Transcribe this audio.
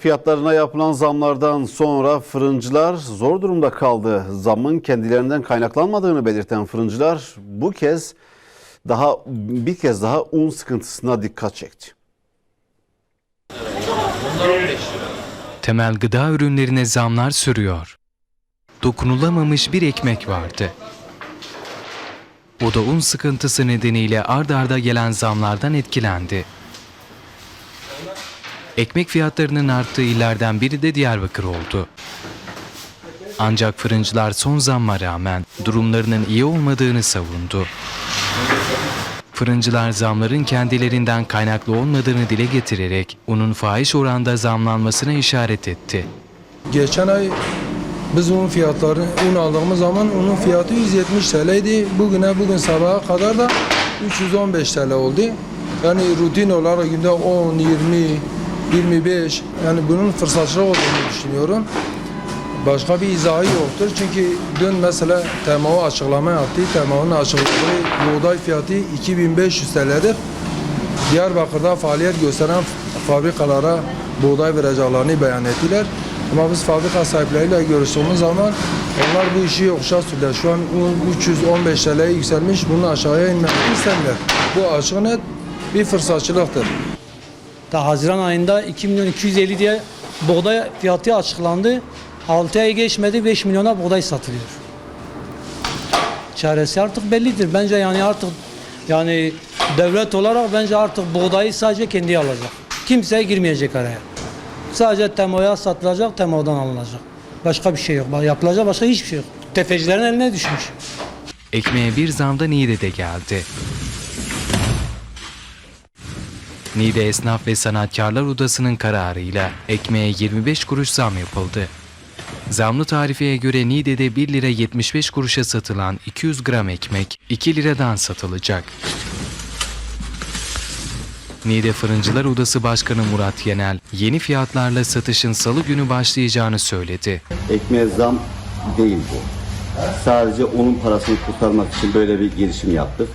Fiyatlarına yapılan zamlardan sonra fırıncılar zor durumda kaldı. Zamın kendilerinden kaynaklanmadığını belirten fırıncılar bu kez daha bir kez daha un sıkıntısına dikkat çekti. Temel gıda ürünlerine zamlar sürüyor. Dokunulamamış bir ekmek vardı. O da un sıkıntısı nedeniyle ard arda gelen zamlardan etkilendi. Ekmek fiyatlarının arttığı illerden biri de Diyarbakır oldu. Ancak fırıncılar son zamma rağmen durumlarının iyi olmadığını savundu. Fırıncılar zamların kendilerinden kaynaklı olmadığını dile getirerek unun fahiş oranda zamlanmasına işaret etti. Geçen ay biz un fiyatları un aldığımız zaman unun fiyatı 170 TL'ydi. Bugüne bugün sabaha kadar da 315 TL oldu. Yani rutin olarak günde 10, 20, 25 yani bunun fırsatçılık olduğunu düşünüyorum. Başka bir izahı yoktur. Çünkü dün mesela TMO açıklama yaptı. TMO'nun açıkladığı buğday fiyatı 2500 TL'dir. Diyarbakır'da faaliyet gösteren fabrikalara buğday vereceklerini beyan ettiler. Ama biz fabrika sahipleriyle görüştüğümüz zaman onlar bu işi yokuşa sürdüler. Şu an un 315 TL'ye yükselmiş, bunu aşağıya inmek istemiyorlar. Bu açık net bir fırsatçılıktır. Ta Haziran ayında 2 milyon 250 diye buğday fiyatı açıklandı. 6 ay geçmedi 5 milyona buğday satılıyor. Çaresi artık bellidir. Bence yani artık yani devlet olarak bence artık buğdayı sadece kendi alacak. Kimse girmeyecek araya. Sadece TEMO'ya satılacak, TEMO'dan alınacak. Başka bir şey yok. Yapılacak başka hiçbir şey yok. Tefecilerin eline düşmüş. Ekmeğe bir zamda Niğde'de geldi. Niğde Esnaf ve Sanatkarlar Odası'nın kararıyla ekmeğe 25 kuruş zam yapıldı. Zamlı tarifeye göre Niğde'de 1 lira 75 kuruşa satılan 200 gram ekmek 2 liradan satılacak. Niğde Fırıncılar Odası Başkanı Murat Yenel, yeni fiyatlarla satışın salı günü başlayacağını söyledi. ekmeğe zam değil bu. Sadece onun parasını kurtarmak için böyle bir girişim yaptık.